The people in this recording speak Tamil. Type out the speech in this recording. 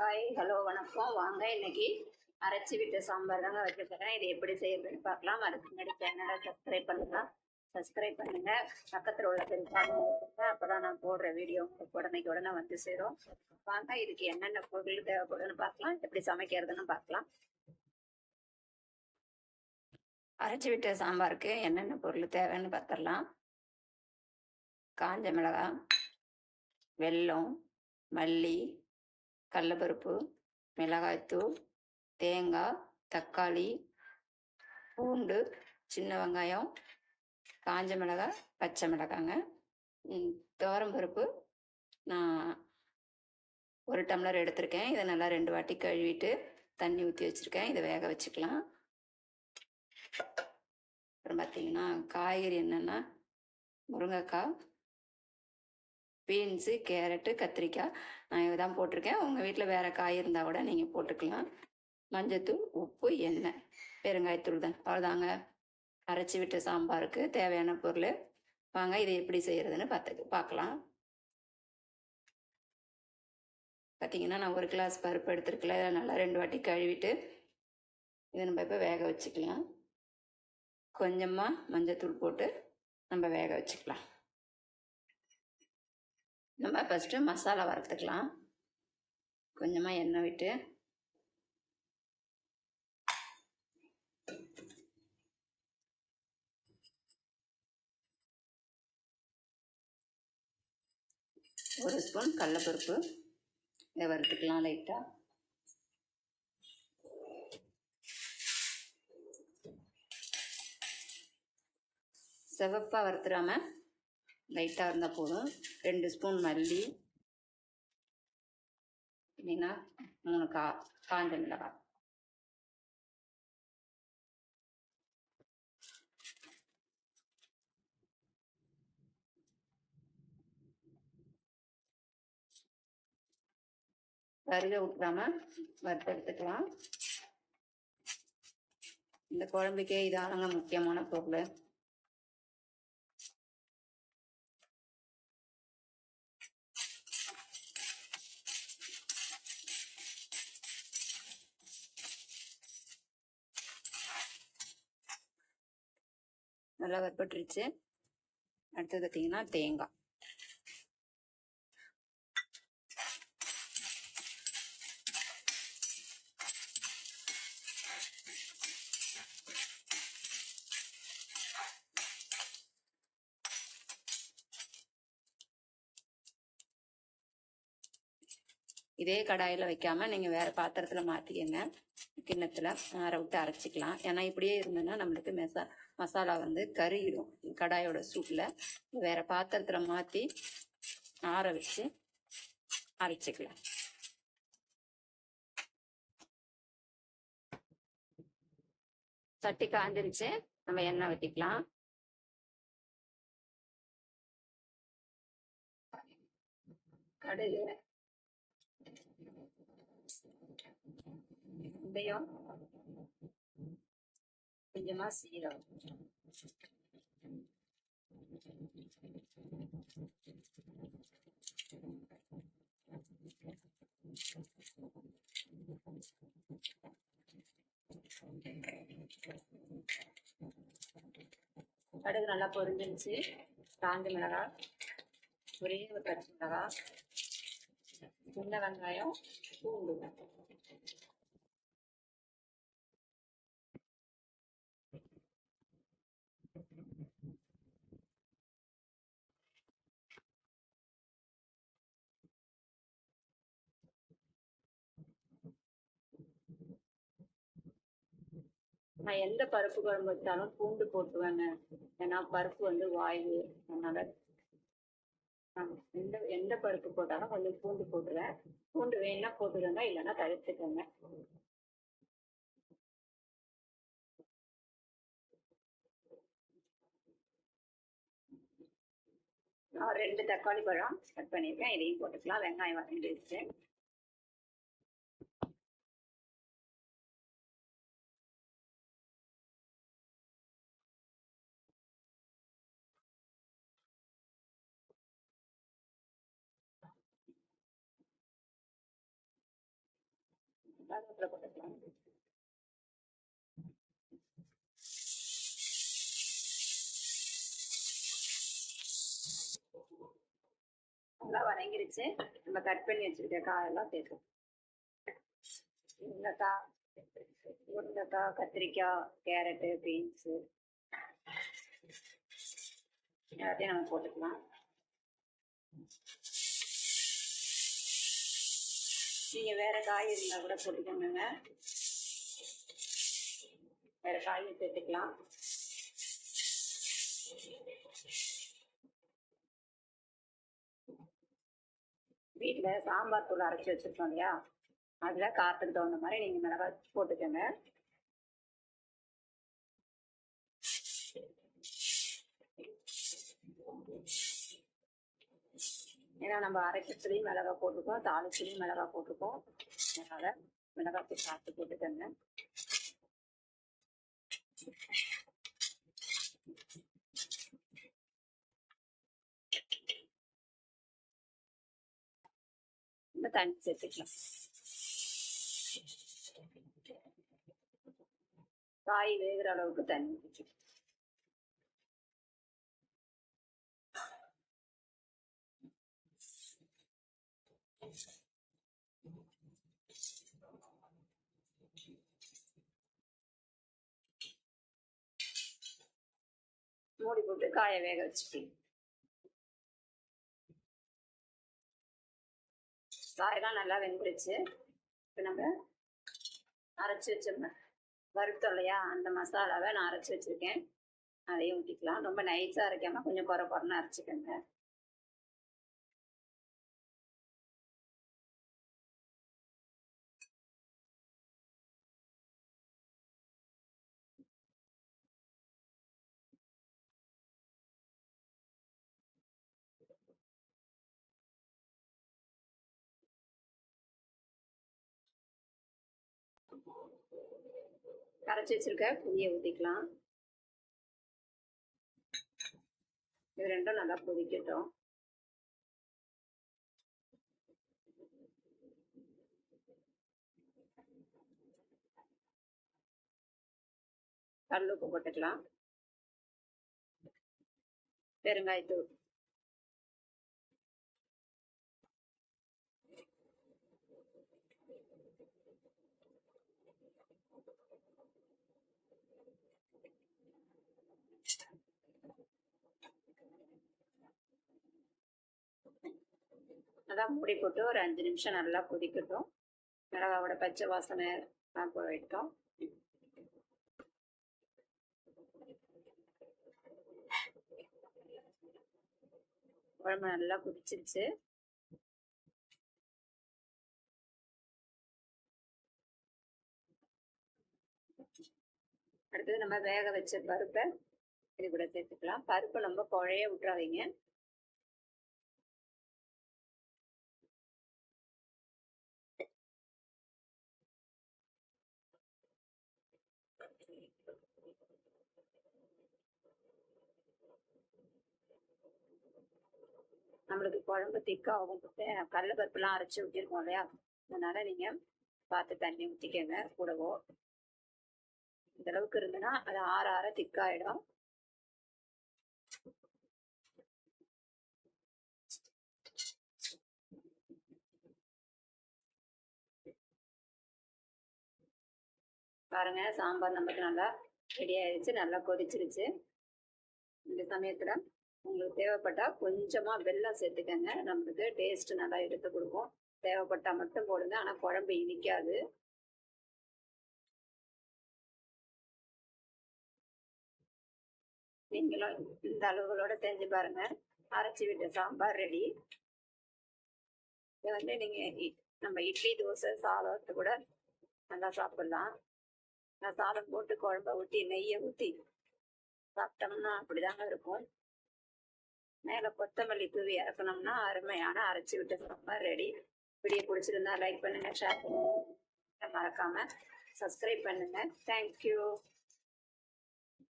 ஹாய் ஹலோ வணக்கம். வாங்க இன்னைக்கு அரைச்சி விட்ட சாம்பார் தாங்க வைக்க இது எப்படி செய்யறதுன்னு பார்க்கலாம். அதுக்கு முன்னாடி சேனலை சப்ஸ்கிரைப் பண்ணலாம் சப்ஸ்கிரைப் பண்ணுங்க. பக்கத்தில் உள்ள பெருசாக அப்போ தான் நான் போடுற வீடியோ உங்களுக்கு உடனேக்கு உடனே வந்து சேரும். வாங்க இதுக்கு என்னென்ன பொருள் தேவைப்படுதுன்னு பார்க்கலாம். எப்படி சமைக்கிறதுன்னு பார்க்கலாம். அரைச்சி விட்ட சாம்பாருக்கு என்னென்ன பொருள் தேவைன்னு பார்த்துடலாம். காஞ்ச மிளகாய் வெல்லம் மல்லி கடலப்பருப்பு மிளகாய்த்தூள் தேங்காய் தக்காளி பூண்டு சின்ன வெங்காயம் காஞ்ச மிளகாய் பச்சை மிளகாங்க துவரம்பருப்பு நான் ஒரு டம்ளர் எடுத்திருக்கேன். இதை நல்லா ரெண்டு வாட்டி கழுவிட்டு தண்ணி ஊற்றி வச்சுருக்கேன். இதை வேக வச்சுக்கலாம். அப்புறம் பார்த்தீங்கன்னா காய்கறி என்னென்னா முருங்கைக்காய் பீன்ஸு கேரட்டு கத்திரிக்காய் நான் இதுதான் போட்டிருக்கேன். உங்கள் வீட்டில் வேறு காய் இருந்தால் கூட நீங்கள் போட்டுக்கலாம். மஞ்சத்தூள் உப்பு எண்ணெய் பெருங்காயத்தூள் தான் அவ்வளோதாங்க அரைச்சி விட்ட சாம்பாருக்கு தேவையான பொருள். வாங்க இதை எப்படி செய்கிறதுன்னு பார்த்து பார்க்கலாம். பார்த்தீங்கன்னா நான் ஒரு கிளாஸ் பருப்பு எடுத்துருக்கல. நல்லா ரெண்டு வாட்டி கழுவிட்டு இதை நம்ம இப்போ வேக வச்சுக்கலாம். கொஞ்சமாக மஞ்சத்தூள் போட்டு நம்ம வேக வச்சுக்கலாம். நம்ம ஃபஸ்ட்டு மசாலா வறுத்துக்கலாம். கொஞ்சமாக எண்ணெய் விட்டு. ஒரு ஸ்பூன் கடலப்பருப்பு. இதை வறுத்துக்கலாம் லைட்டாக சிவப்பாக வறுத்துடாமல் லைட்டாக இருந்தால் போதும். ரெண்டு ஸ்பூன் மல்லி. இல்லைன்னா மூணு கா காஞ்ச மிளகாய். கருக விட்டுறாம வறுத்து எடுத்துக்கலாம். இந்த குழம்புக்கே இதானங்க முக்கியமான பொருள். நல்லா வறுபட்டுருச்சு. அடுத்தது பார்த்தீங்கன்னா தேங்காய் இதே கடாயில் வைக்காம நீங்கள் வேற பாத்திரத்தில் மாற்றிக்கங்க கிண்ணத்தில் ஆற விட்டு அரைச்சிக்கலாம். ஏன்னா இப்படியே இருந்ததுன்னா நம்மளுக்கு மெசா மசாலா வந்து கருகிடும். கடாயோட சூட்டில் வேற பாத்திரத்தில் மாற்றி ஆற வச்சு அரைச்சிக்கலாம். சட்டி காஞ்சிருச்சு. நம்ம எண்ணெய் ஊற்றிக்கலாம் கடுகு. வெந்தயம் கொஞ்சமா சீரகம் கடுகு நல்லா பொரிஞ்சிருச்சு. காஞ்ச மிளகாய் ஒரே ஒரு பச்சை மிளகாய் சின்ன வெங்காயம் பூண்டு. நான் எந்த பருப்பு குழம்பு வச்சாலும் பூண்டு போட்டுவேங்க. ஏன்னா பருப்பு வந்து வாயு அதனால எந்த எந்த பருப்பு போட்டாலும் கொஞ்சம் பூண்டு போட்டுருவேன். பூண்டு வேணும்னா போட்டுக்கோங்க இல்லைன்னா தவிர்த்துக்கோங்க. நான் ரெண்டு தக்காளி பழம் கட் பண்ணியிருக்கேன். இதையும் போட்டுக்கலாம். வெங்காயம் வதங்கிடுச்சு கருவேப்பிலை போட்டுக்கலாம் நல்லா வதங்கிருச்சு. நம்ம கட் பண்ணி வச்சிருக்க காயெல்லாம் சேர்க்கணும் முருங்கைக்காய் முருங்கைக்காய் கத்திரிக்காய் கேரட்டு பீன்ஸு. எல்லாத்தையும் நம்ம போட்டுக்கலாம். நீங்க வேற காய் இருந்தா கூட போட்டுக்கோங்க வேற காய் சேர்த்துக்கலாம் வீட்டுல சாம்பார் தூள் அரைச்சி வச்சிருக்கோம் இல்லையா? அதுல காரத்துக்கு தகுந்த மாதிரி நீங்க மிளகாய் போட்டுக்கோங்க. ஏன்னா நம்ம அரைக்கிறதுலையும் மிளகாய் போட்டிருக்கோம் தாளிச்சுலையும் மிளகாய் போட்டிருக்கோம். அதனால மிளகாய் தூள் பார்த்து போட்டுக்கோங்க தண்ணி சேர்த்துக்கலாம். காய் வேகிற அளவுக்கு தண்ணி ஊற்றிக்கலாம் மூடி போட்டு காய வேக வச்சுக்கலாம் காயெல்லாம் நல்லா வெந்துருச்சு. இப்போ நம்ம அரைச்சி வச்சோம்னா வறுத்தோம் இல்லையா? அந்த மசாலாவை நான் அரைச்சி வச்சிருக்கேன். அதையும் ஊற்றிக்கலாம் ரொம்ப நைஸாக அரைக்காம கொஞ்சம் குறை குறைன்னு அரைச்சிக்கோங்க. கரைச்சி வச்சிருக்க. புளியை ஊற்றிக்கலாம் இது ரெண்டும் நல்லா கொதிக்கட்டும். கல் உப்பு போட்டுக்கலாம். பெருங்காயத்தூள். நல்லா மூடி போட்டு ஒரு அஞ்சு நிமிஷம் நல்லா கொதிக்கட்டும். மிளகாவோட பச்சை வாசனை எல்லாம் போயிட்டோம். குழம்பு நல்லா கொதிச்சிருச்சு. அடுத்தது நம்ம வேக வச்ச பருப்பை இது கூட சேர்த்துக்கலாம். பருப்பு நம்ம குழைய விட்டுறாதீங்க. நம்மளுக்கு குழம்பு திக்காகும். கடல பருப்புலாம் அரைச்சி ஊற்றிருக்கோம் இல்லையா? அதனால நீங்க பார்த்து தண்ணி ஊற்றிக்கங்க கூடவோ இந்த அளவுக்கு இருந்ததுன்னா அது ஆற ஆற திக்காயிடும். பாருங்க சாம்பார் நமக்கு நல்லா ரெடி ஆயிடுச்சு நல்லா கொதிச்சிருச்சு. இந்த சமயத்துல உங்களுக்கு தேவைப்பட்டா கொஞ்சமா வெல்லம் சேர்த்துக்கங்க. நம்மளுக்கு டேஸ்ட் நல்லா எடுத்து கொடுக்கும். தேவைப்பட்டா மட்டும் போடுங்க ஆனா குழம்பு இனிக்காது. நீங்களும் இந்த அளவுகளோட செஞ்சு பாருங்க. அரைச்சி விட்ட சாம்பார் ரெடி இதை வந்து நீங்க நம்ம இட்லி தோசை சாதத்தை கூட நல்லா சாப்பிடலாம். நான் சாதம் போட்டு குழம்ப ஊற்றி நெய்யை ஊற்றி சாப்பிட்டோம்னா அப்படிதாங்க இருக்கும். மேலே கொத்தமல்லி தூவி இறக்கணும்னா அருமையான அரைச்சி விட்ட சாம்பார் ரெடி வீடியோ பிடிச்சிருந்தா லைக் பண்ணுங்க ஷேர் பண்ணுங்க. மறக்காம சப்ஸ்கிரைப் பண்ணுங்க. தேங்க்யூ